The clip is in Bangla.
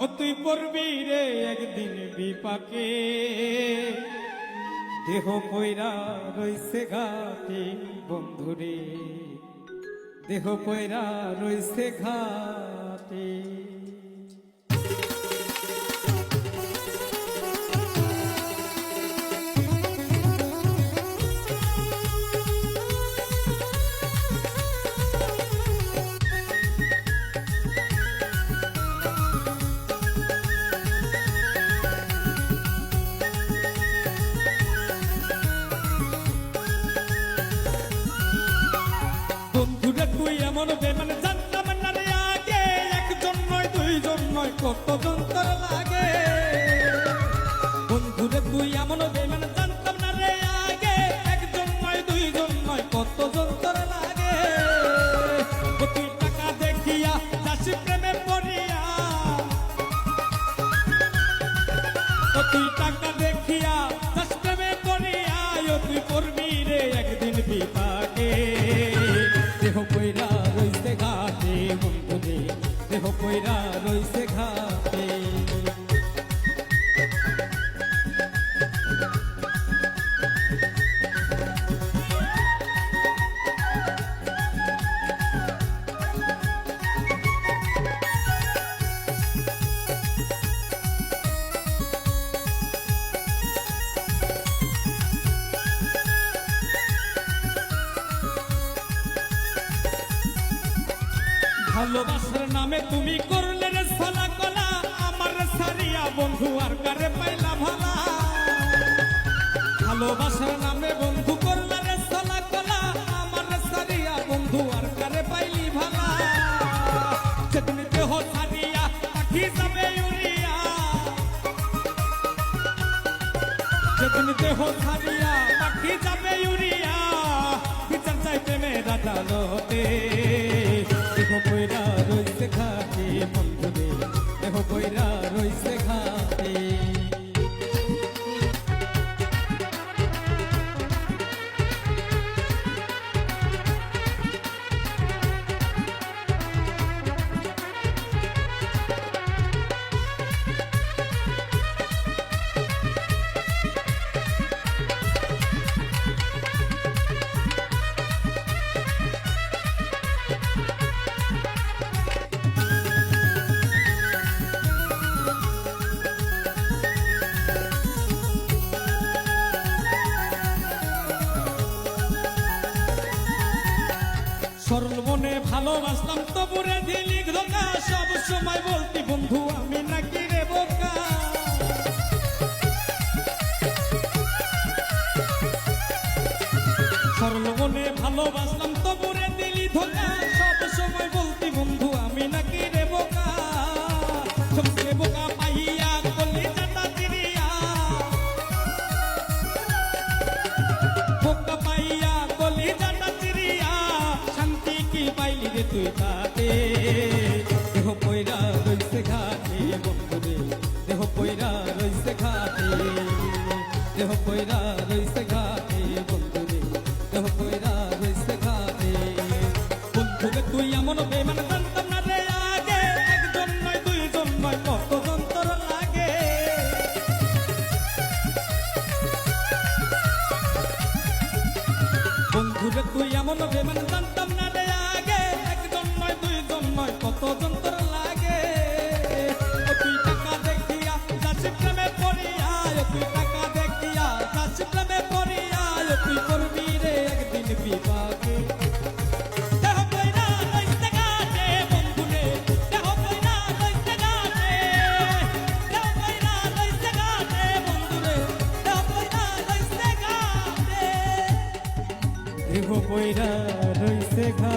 ও তুই পড়বি রে একদিন বিপাকে। দেহ কইরা রইছে ঘাটে বন্ধুরে। দেহ কইরা রইছে ঘাটে। দুইজন কত যন্ত্র লাগে। বন্ধুরে তুই এমন বেমান জানতাম না রে আগে। একজন নয়, দুইজন নয়, কত যন্ত্র লাগে। তুই টাকা দেখিয়া চাষি প্রেমে পড়িয়া। তুই টাকা দেখিয়া দেহ কইরা রইছে ঘাটে। ভালোবাসার নামে তুমি করলে রে সালা কলা। আমার সারিয়া বন্ধু আর কারে পাইলা ভালা? ভালোবাসার নামে বন্ধু করলে রে সালা কলা। আমার সারিয়া বন্ধু আর কারে পাইলি ভালা? সেদিন দেহ সারিয়া পাখি যাবে উড়িয়া। যেদিন দেহ ছাড়িয়া পাখি যাবে ভালোবাসলাম তবুরে দিলি ধোকা সব সময় বলতি, বন্ধু, আমি নাকি রে বোকা? সরল মনে ভালোবাসলাম তবুরে দিলি ধোকা সব সময় বলতি, বন্ধু, আমি নাকি রে বোকা? বোকা পাইলি রে তুই তাতে। দেহ পয়রা রইছে ঘাটে, বন্ধুরে। দেহ পয়রা ঘাটে। দেহ পয়রা ঘাটে, বন্ধুরে। দেহ পয়রা ঘাটে। বন্ধুরে, তুই এমন বেমান তুই এমন বেমান জানতাম কত যন্ত্র লাগে তুই টাকা দেখিয়া যাচ্ছি প্রেমে পড়িয়া তুই টাকা দেখিয়া যাচ্ছি প্রেমে পড়িয়া তুই করবি রে একদিন। দেহ পয়রা রইছে ঘা